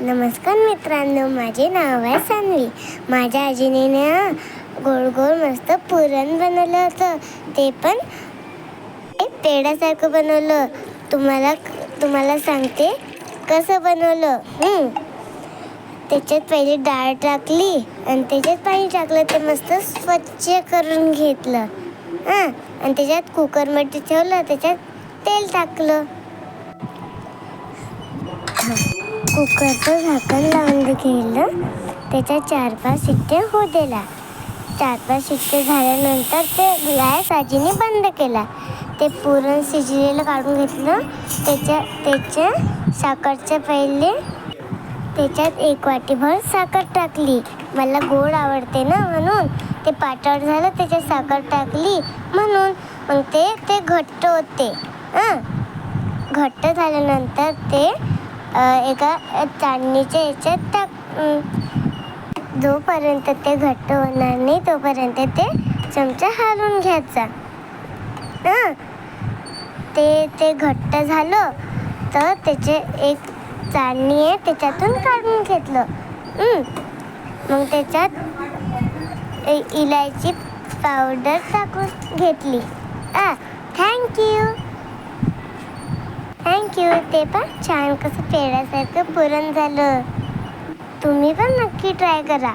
नमस्कार मित्रांनो माझे नाव आहे सानवी. माझ्या आजीने ना गोड गोड मस्त पुरण बनवलं होतं. ते पण एक पेढ्यासारखं बनवलं. तुम्हाला तुम्हाला सांगते कसं बनवलं. त्याच्यात पहिले डाळ टाकली आणि त्याच्यात पाणी टाकलं ते मस्त स्वच्छ करून घेतलं. हां आणि त्याच्यात कुकरमध्ये ठेवलं त्याच्यात तेल टाकलं. कुकरचं झाकण लावून घेतलं. त्याच्या चार पाच शिट्टे होऊ दिला चार पाच शिट्टे झाल्यानंतर ते गॅस आजीने बंद केला. ते पुरण शिजलेलं काढून घेतलं. त्याच्या त्याच्या साखरच्या पहिले त्याच्यात एक वाटीभर साखर टाकली. मला गोड आवडते ना म्हणून. ते पातळ झालं त्याच्यात साखर टाकली म्हणून. मग ते ते घट्ट होते. हां. घट्ट झाल्यानंतर ते एका चाळणीच्या याच्यात टाक जोपर्यंत ते घट्ट होणार नाही तोपर्यंत ते चमचा हालून घ्यायचा. हां. ते ते घट्ट झालं तर त्याचे एक चाळणी आहे त्याच्यातून काढून घेतलं. मग त्याच्यात इलायची पावडर टाकून घेतली. आ थँक्यू. थँक्यू ते पण छान कसं पेढ्यासारखं पुरण झालं. तुम्ही पण नक्की ट्राय करा.